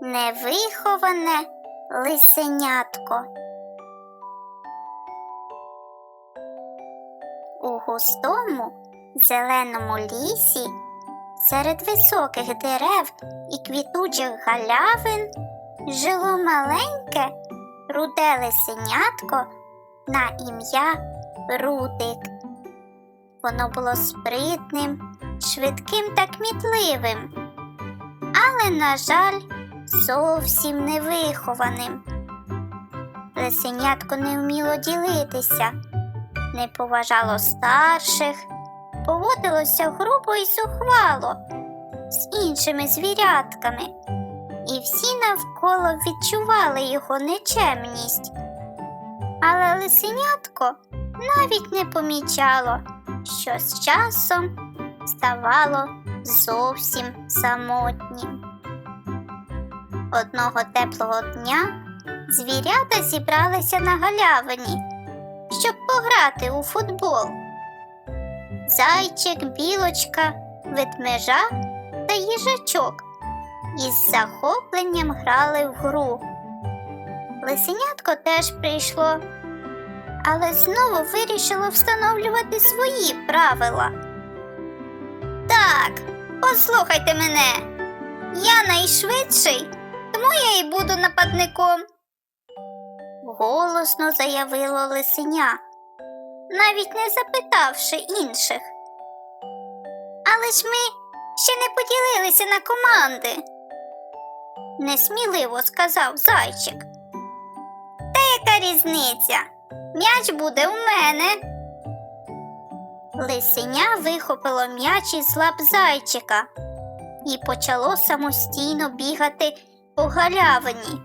невиховане лисенятко. У густому зеленому лісі серед високих дерев і квітучих галявин жило маленьке руде лисенятко на ім'я Рудик. Воно було спритним, швидким та кмітливим, але, на жаль, зовсім невихованим. Лисенятко не вміло ділитися, не поважало старших, поводилося грубо і зухвало з іншими звірятками, і всі навколо відчували його нечемність. Але лисенятко навіть не помічало, що з часом ставало зовсім самотнім. Одного теплого дня звірята зібралися на галявині, щоб пограти у футбол. Зайчик, білочка, ведмежа та їжачок із захопленням грали в гру. Лисенятко теж прийшло, але знову вирішило встановлювати свої правила. Так, послухайте мене. Я найшвидший, тому я і буду нападником. Голосно заявило лисеня, навіть не запитавши інших. Але ж ми ще не поділилися на команди, несміливо сказав зайчик. Та яка різниця? М'яч буде у мене. Лисеня вихопило м'яч із лап зайчика і почало самостійно бігати по галявині.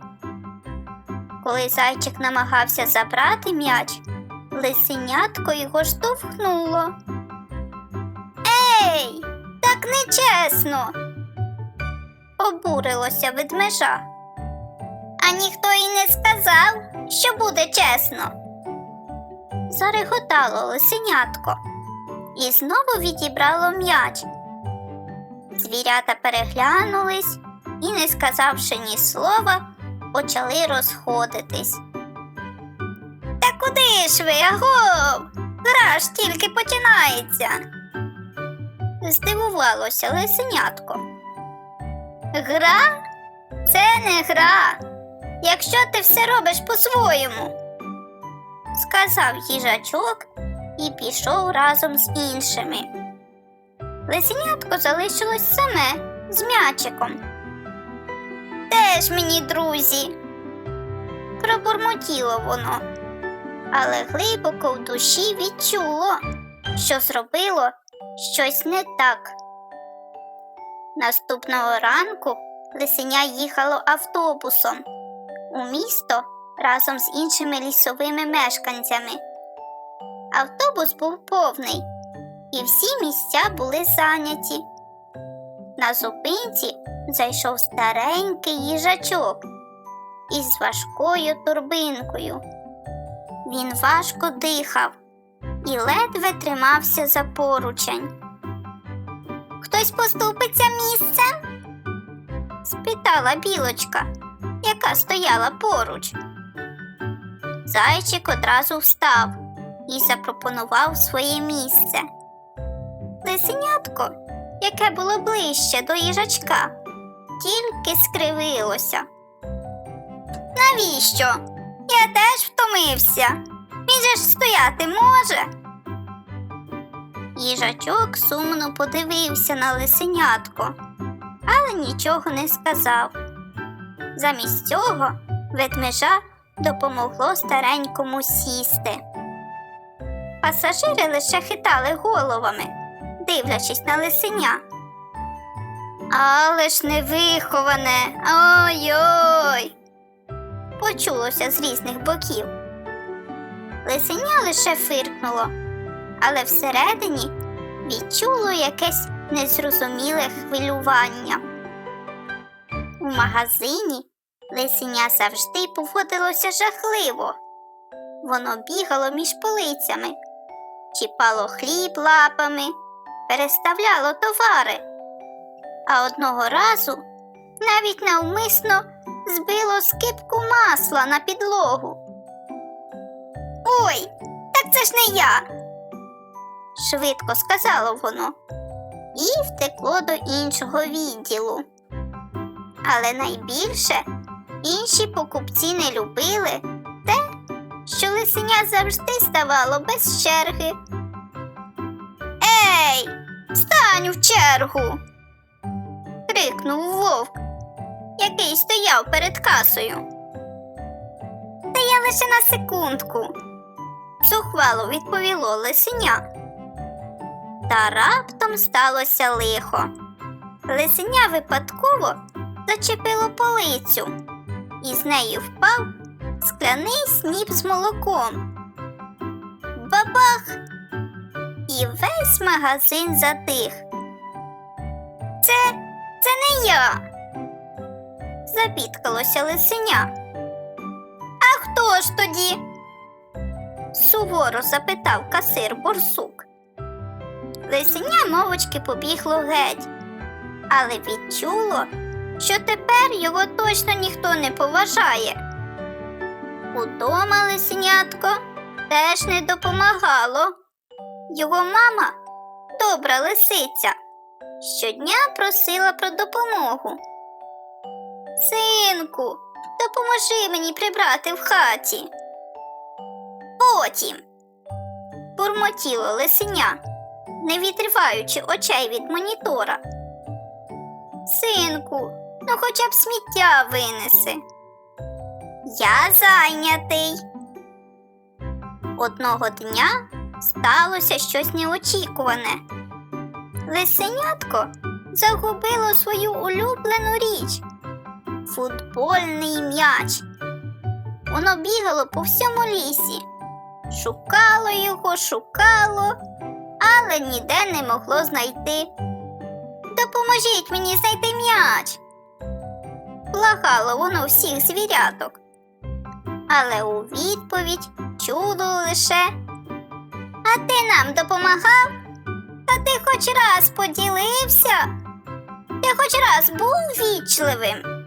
Коли зайчик намагався забрати м'яч, лисенятко його штовхнуло. Ей, так нечесно. Обурилося ведмежа. А ніхто й не сказав, що буде чесно. Зареготало лисенятко і знову відібрало м'яч. Звірята переглянулись і, не сказавши ні слова, почали розходитись. Та куди ж ви, агов? Гра ж тільки починається. Здивувалося лисенятко. Гра? Це не гра, якщо ти все робиш по-своєму, сказав їжачок і пішов разом з іншими. Лисенятко залишилось саме з м'ячиком. Теж мені, друзі, пробурмотіло воно, але глибоко в душі відчуло, що зробило щось не так. Наступного ранку лисеня їхало автобусом у місто разом з іншими лісовими мешканцями. Автобус був повний, і всі місця були зайняті. На зупинці зайшов старенький їжачок із важкою турбинкою. Він важко дихав і ледве тримався за поручень. Хтось поступиться місцем? спитала білочка, яка стояла поруч. Зайчик одразу встав і запропонував своє місце. Лисенятко, яке було ближче до їжачка, тільки скривилося. Навіщо? Я теж втомився. Він же ж стояти може. Їжачок сумно подивився на лисенятко, але нічого не сказав. Замість цього ведмежа допомогло старенькому сісти. Пасажири лише хитали головами, дивлячись на лисеня. Але ж невиховане, ой-ой. Почулося з різних боків. Лисеня лише фиркнуло, але всередині відчуло якесь незрозуміле хвилювання. У магазині лисеня завжди поводилося жахливо. Воно бігало між полицями, чіпало хліб лапами, переставляло товари. А одного разу навіть навмисно збило скипку масла на підлогу. Ой, так це ж не я. швидко сказало воно і втекло до іншого відділу. Але найбільше інші покупці не любили те, що лисеня завжди ставало без черги. Ей, стань в чергу. Крикнув вовк, який стояв перед касою. Та я лише на секундку, зухвало відповіло лисеня. Та раптом сталося лихо. Лисеня випадково зачепило полицю, і з нею впав скляний сніп з молоком. Бабах! І весь магазин затих. Це, це не я. Забідкалося лисеня. А хто ж тоді? суворо запитав касир борсук. Лисеня мовочки побігло геть, але відчуло, що тепер його точно ніхто не поважає. Удома лисенятко теж не допомагало. Його мама, добра лисиця, щодня просила про допомогу. Синку, допоможи мені прибрати в хаті. Потім бурмотіло лисеня, не відриваючи очей від монітора. Синку, ну хоча б сміття винеси. Я зайнятий. Одного дня сталося щось неочікуване. Лисенятко загубило свою улюблену річ футбольний м'яч. Воно бігало по всьому лісі, шукало його, шукало, але ніде не могло знайти. Допоможіть мені знайти м'яч. Благало воно всіх звіряток. Але у відповідь чуло лише А ти нам допомагав? А ти хоч раз поділився? Ти хоч раз був вічливим?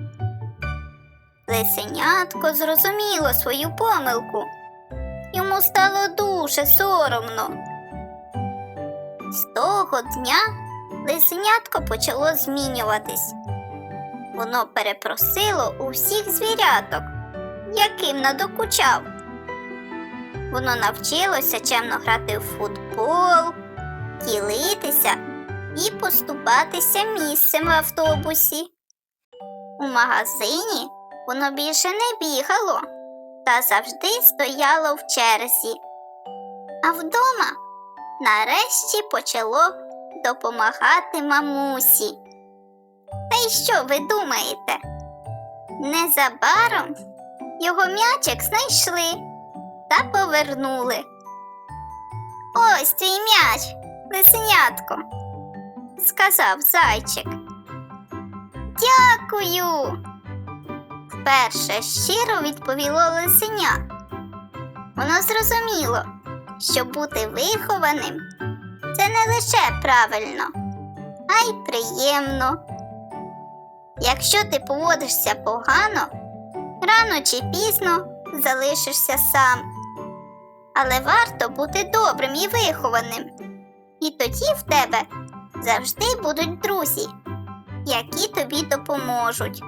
Лисенятко зрозуміло свою помилку. Йому стало дуже соромно. З того дня лисенятко почало змінюватись. Воно перепросило у всіх звіряток, яким надокучав. Воно навчилося чемно грати в футбол, ділитися і поступатися місцем в автобусі. У магазині воно більше не бігало та завжди стояло в черзі. А вдома нарешті почало допомагати мамусі. Та й що ви думаєте? Незабаром його м'ячик знайшли та повернули. Ось твій м'яч, лисенятко, сказав зайчик. Дякую. Вперше щиро відповіло лисеня. Воно зрозуміло, що бути вихованим це не лише правильно, а й приємно. Якщо ти поводишся погано, рано чи пізно залишишся сам. Але варто бути добрим і вихованим. І тоді в тебе завжди будуть друзі, які тобі допоможуть.